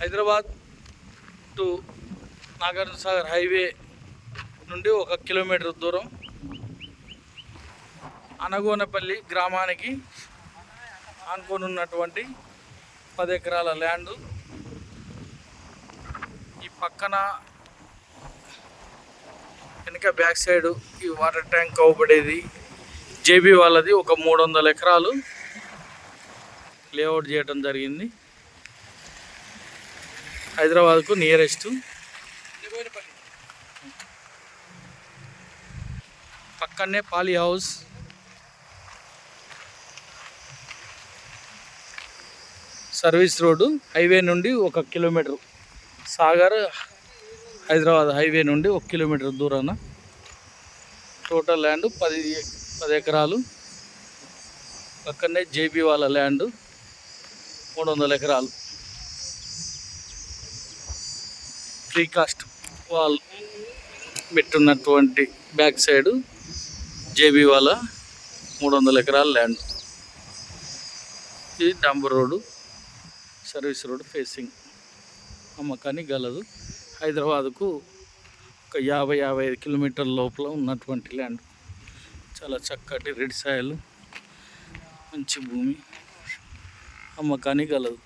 Hyderabad to Nagarjuna Sagar highway నుండి ఒక kilometre దూరం అనగోనపల్లి గ్రామానికి అనుకోనున్నటువంటి ఉన్నటువంటి పది ఎకరాల ల్యాండు. ఈ పక్కన వెనుక బ్యాక్ సైడ్ ఈ వాటర్ ట్యాంక్ అవ్వబడేది జేబీ వాళ్ళది ఒక మూడు వందల ఎకరాలు లేఅవుట్ చేయడం జరిగింది. హైదరాబాద్కు నియరెస్ట్ పక్కనే poly house. Service road highway నుండి ఒక కిలోమీటర్. సాగర్ హైదరాబాద్ హైవే నుండి ఒక కిలోమీటర్ దూరాన. టోటల్ ల్యాండ్ పది పది ఎకరాలు. పక్కనే జేబీ వాళ్ళ ల్యాండ్ మూడు వందల ఎకరాలు. ఫ్రీ కాస్ట్ వాల్ పెట్టున్నటువంటి బ్యాక్ సైడ్ జేబీ వాళ్ళ మూడు వందల ఎకరాల ల్యాండ్. ఇది డాంబర్ రోడ్డు సర్వీస్ రోడ్ ఫేసింగ్. అమ్మకానికి గలదు. హైదరాబాద్కు ఒక యాభై యాభై ఐదు కిలోమీటర్ల లోపల ఉన్నటువంటి ల్యాండ్. చాలా చక్కటి రెడ్ సాయలు మంచి భూమి. అమ్మకానికి గలదు.